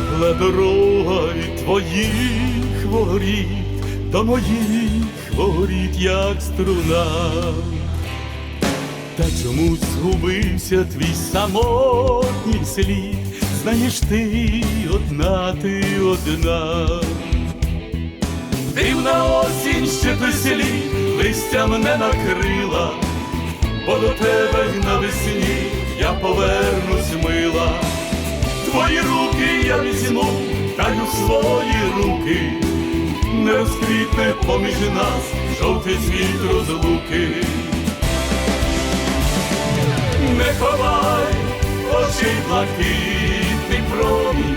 Ця дорога від твоїх воріт до моїх воріт, як струна. Та чомусь згубився твій самотній слід, знаєш ти одна, ти одна. Дивна осінь ще той слід, листям не накрила, бо до тебе навесні я повернусь мила. Твої руки я візьму, та й у свої руки, не розквітне поміж нас жовтий цвіт розлуки. Не ховай очей блакитний промінь,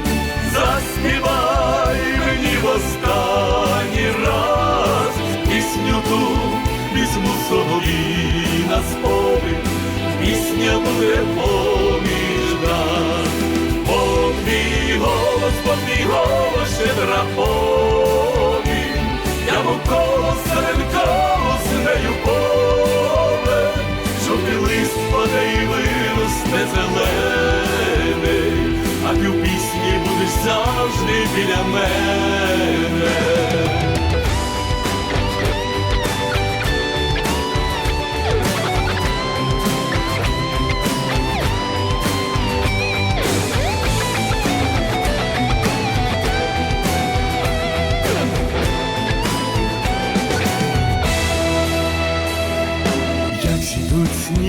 заспівай мені в останній раз пісню ту, візьму собі на спомин, пісня буде поміж нас. Бо голоше повінь, я мов коло серед з нею поле, жовтий лист паде і виросте зелений, а ти в пісні будеш завжди біля мене.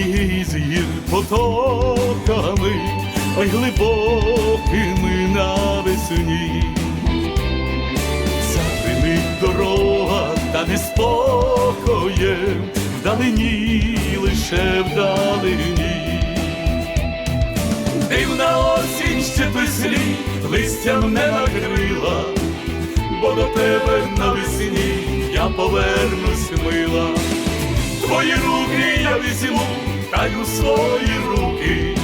Сідуть з гір потоками, ой глибокими навесні. Запримить дорога та неспокоєм, вдалині, лише вдалині. Дивна осінь ще той листям не накрила, бо до тебе навесні я повернусь мила. Твої руки я візьму, у свої руки,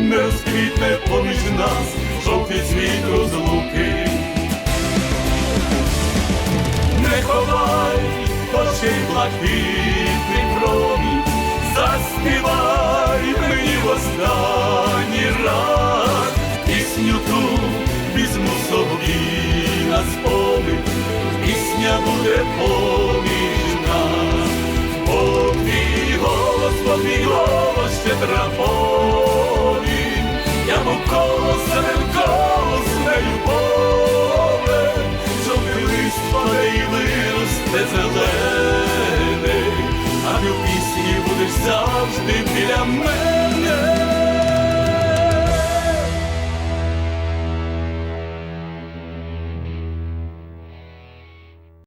не розквітне поміж нас жовтий цвіт розлуки. Не ховай очей блакитний промінь, заспівай мені в останній раз. Пісню ту візьму собі на спомин, пісня буде поміж голос я мов коло серед колос нею що жовтий лист паде і виросте зелений, а ти в пісні будеш завжди біля мене.